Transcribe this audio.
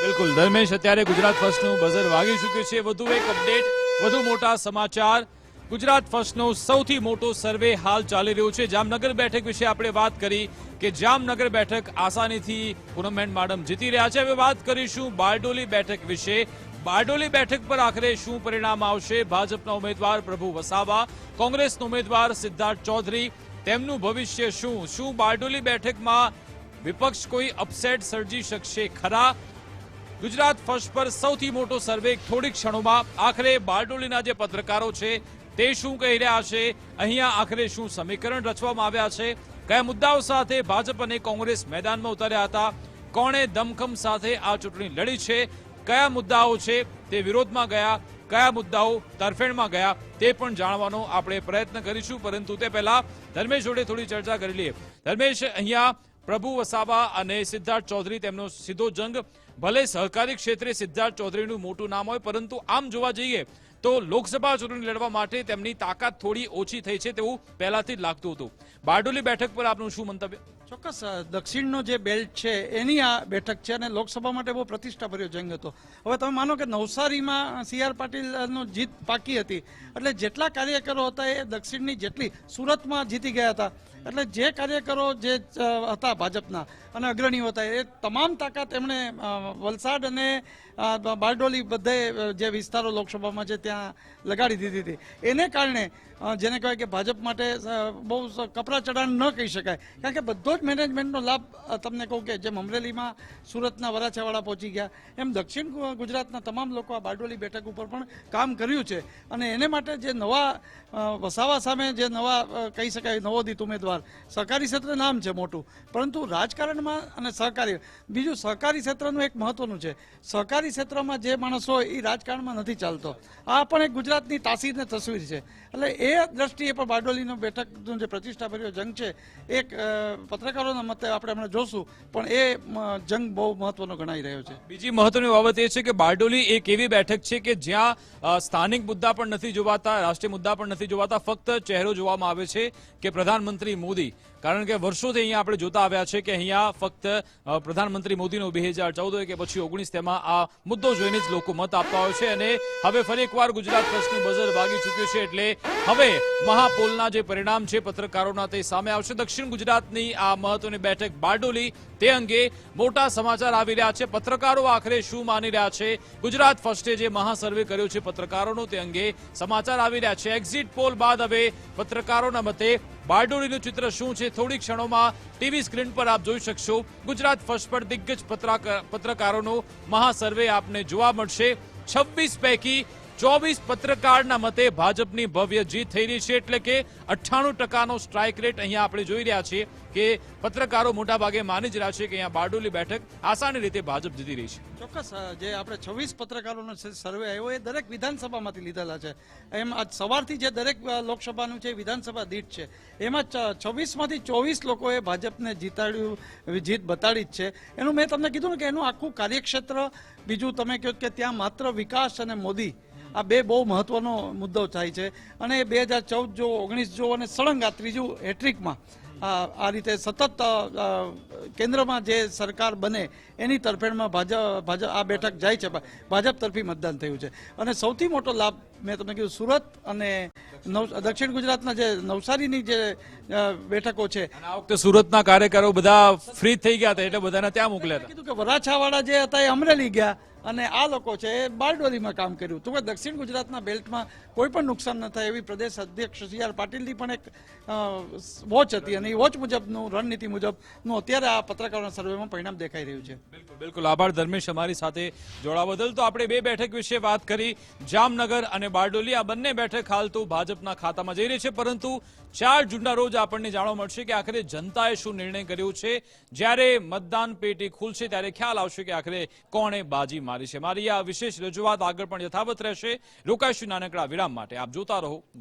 બિલકુલ, ધર્મેશ અત્યારે ગુજરાત ફર્સ્ટનું બઝર વાગી ચૂક્યું છે. વધુ એક અપડેટ વધુ મોટા સમાચાર. ગુજરાત ફર્સ્ટનો સૌથી મોટો સર્વે હાલ ચાલી રહ્યો છે. જામનગર બેઠક વિશે આપણે વાત કરી કે જામનગર બેઠક આસાનીથી પૂનમેન મેડમ જીતી રહ્યા છે. હવે વાત કરીશું બારડોલી બેઠક વિશે. બારડોલી બેઠક પર આખરે શું પરિણામ આવશે? ભાજપના ઉમેદવાર પ્રભુ વસાવા, કોંગ્રેસના ઉમેદવાર સિદ્ધાર્થ ચૌધરી. તેમનું ભવિષ્ય શું? શું બારડોલી બેઠકમાં વિપક્ષ કોઈ અપસેટ સર્જી શકશે ખરા? ગુજરાત ફર્સ્ટ પર સૌથી મોટો સર્વે થોડીક ક્ષણોમાં. આખરે બારડોલીના જે પત્રકારો છે, તે શું કહી રહ્યા છે? અહીંયા આખરે શું સમીકરણ રચવામાં આવ્યા છે? કયા મુદ્દાઓ સાથે ભાજપ અને કોંગ્રેસ મેદાનમાં ઉતર્યા હતા? કોણે દમખમ સાથે આ ચૂંટણી લડી છે? કયા મુદ્દાઓ છે, તે વિરોધમાં ગયા? કયા મુદ્દાઓ તરફેણમાં ગયા? તે પણ જાણવાનો આપણે પ્રયત્ન કરીશું, પરંતુ તે પહેલા ધર્મેશ જોડે થોડી ચર્ચા કરી લઈએ. ધર્મેશ, અહીંયા પ્રભુ વસાવા અને સિદ્ધાર્થ ચૌધરી તેમનો સીધો જંગ. ભલે સહકારી ક્ષેત્રે સિદ્ધાર્થ ચૌધરીનું મોટું નામ હોય, પરંતુ આમ જોવા જઈએ તો લોકસભા ચૂંટણી લડવા માટે તેમની તાકાત થોડી ઓછી થઈ છે તેવું પહેલાથી જ લાગતું હતું. બારડોલી બેઠક પર આપનું શું મંતવ્ય? ચોક્કસ દક્ષિણનો જે બેલ્ટ છે, એની આ બેઠક છે અને લોકસભા માટે બહુ પ્રતિષ્ઠાભર્યો જંગ હતો. હવે તમે માનો કે નવસારીમાં સી આર પાટીલનો જીત પાકી હતી. એટલે જેટલા કાર્યકરો હતા એ દક્ષિણની જેટલી સુરતમાં જીતી ગયા હતા. એટલે જે કાર્યકરો જે હતા ભાજપના અને અગ્રણીઓ હતા, એ તમામ તાકાત એમણે વલસાડ અને બારડોલી બધે જે વિસ્તારો લોકસભામાં છે ત્યાં લગાડી દીધી હતી. એને કારણે જેને કહેવાય કે ભાજપ માટે બહુ કપરા ચઢાણ ન કહી શકાય. કારણ કે બધો જ મેનેજમેન્ટનો લાભ તમને કહું કે જેમ અમરેલીમાં સુરતના વરાછાવાળા પહોંચી ગયા, એમ દક્ષિણ ગુજરાતના તમામ લોકો આ બારડોલી બેઠક ઉપર પણ કામ કર્યું છે. અને એને માટે જે નવા વસાવા સામે જે નવા કહી શકાય નવોદિત ઉમેદવાર સહકારી ક્ષેત્ર નામ છે મોટું. પરંતુ રાજકારણમાં અને સહકારી બીજું સહકારી ક્ષેત્રનું એક મહત્વનું છે. સહકારી ક્ષેત્રમાં જે માણસ હોય એ રાજકારણમાં નથી ચાલતો. આ પણ એક ગુજરાતની તાસીરને તસવીર છે. એટલે એ દ્રષ્ટિએ પણ બારડોલીનો બેઠકનો જે પ્રતિષ્ઠાભર્યો જંગ છે, એક પત્રકારોના મતે આપણે હમણાં જોશું, પણ એ જંગ બહુ મહત્વનો ગણાઈ રહ્યો છે. બીજી મહત્વની બાબત એ છે કે બારડોલી એક એવી બેઠક છે કે જ્યાં સ્થાનિક મુદ્દા પણ નથી જોવાતા, રાષ્ટ્રીય મુદ્દા પણ નથી જોવાતા, ફક્ત ચહેરો જોવામાં આવે છે કે પ્રધાનમંત્રી મોદી કારણ કે વર્ષોથી અહીંયા આપણે જોતા આવ્યા છે કે અહીંયા ફક્ત પ્રધાનમંત્રી મોદીનો બે હજાર ચૌદ કે પછી ઓગણીસ તેમાં આ મુદ્દો જોઈને જ લોકો મત આપતા હોય છે અને હવે ફરી એકવાર ગુજરાત ટ્રસ્ટનું બઝર વાગી ચૂક્યું છે એટલે હવે મહાપોલના જે પરિણામ છે પત્રકારોના તે સામે આવશે. દક્ષિણ ગુજરાતની આ મહત્વની બેઠક બારડોલી, તે અંગે મોટા સમાચાર આવી રહ્યા છે. પત્રકારો આખરે શું માની રહ્યા છે? ગુજરાત ફર્સ્ટે જે મહાસર્વે કર્યો છે પત્રકારોનો, તે અંગે સમાચાર આવી રહ્યા છે. એક્ઝિટ પોલ બાદ હવે પત્રકારોના મતે બારડોલીનું ચિત્ર શું છે થોડી ક્ષણોમાં ટીવી સ્ક્રીન પર આપ જોઈ શકશો. ગુજરાત ફર્સ્ટ પર દિગ્ગજ પત્રકા- પત્રકારોનો મહાસર્વે આપને જોવા મળશે. છવ્વીસ પૈકી ચોવીસ પત્રકારના મતે ભાજપની ભવ્ય જીત થઈ રહી છે એટલે કે અઠ્ઠાણું ટકાનો સ્ટ્રાઇક રેટ અહીંયા આપણે જોઈ રહ્યા છીએ કે પત્રકારો મોટાભાગે માની જ રહ્યા છે કે અહીંયા બારડોલી બેઠક આસાની રીતે ભાજપ જીતી રહી છે. ચોક્કસ જે આપણે છવ્વીસ પત્રકારોનો સર્વે આવ્યો એ દરેક વિધાનસભામાંથી લીધેલા છે. એમ આજ સવારથી જે દરેક લોકસભાનું છે વિધાનસભા દીઠ છે. એમાં છવ્વીસમાંથી ચોવીસ લોકોએ ભાજપને જીતાડ્યું જીત બતાડી જ છે. એનું મેં તમને કીધું ને કે એનું આખું કાર્યક્ષેત્ર, બીજું તમે કહો કે ત્યાં માત્ર વિકાસ અને મોદી આ બે બહુ મહત્વનો મુદ્દો થાય છે. અને બે હજાર ચૌદ જો ઓગણીસ જો અને સળંગ આ ત્રીજું હેટ્રિકમાં આ રીતે સતત કેન્દ્રમાં જે સરકાર બને એની તરફેણમાં ભાજપ ભાજપ આ બેઠક જાય છે. ભાજપ તરફી મતદાન થયું છે. અને સૌથી મોટો લાભ મેં તમને કીધું સુરત અને નવ દક્ષિણ ગુજરાતના જે નવસારીની જે બેઠકો છે. આ વખતે સુરતના કાર્યકરો બધા ફ્રી થઈ ગયા હતા એટલે બધાને ત્યાં મોકલ્યા હતા. કીધું કે વરાછાવાળા જે હતા એ અમરેલી ગયા. અને આ લોકો છે, બારડોલીમાં કામ કર્યું. તો કે દક્ષિણ ગુજરાતના બેલ્ટમાં કોઈ પણ નુકસાન ન થાય એવી પ્રદેશ અધ્યક્ષ સી આર પાટીલની પણ એક વોચ હતી અને એ વોચ મુજબનું, રણનીતિ મુજબનું અત્યારે આ પત્રકારોના સર્વેમાં પરિણામ દેખાઈ રહ્યું છે. બિલકુલ બિલકુલ. આભાર ધર્મેશ અમારી સાથે જોડાવા બદલ. તો આપણે બે બેઠક વિશે વાત કરી. જામનગર અને બારડોલી, આ બંને બેઠક હાલ તો ભાજપના ખાતામાં જઈ રહી છે, પરંતુ ચાર જૂનના રોજ આપણને જાણવા મળશે કે આખરે જનતાએ શું નિર્ણય કર્યો છે. જ્યારે મતદાન પેટી ખુલશે, ત્યારે ખ્યાલ આવશે કે આખરે કોણે બાજી મારી છે. મારી આ વિશેષ રજૂઆત આગળ પણ યથાવત રહેશે. રોકાઈશું નાનકડા વિરામ માટે. આપ જોતા રહો.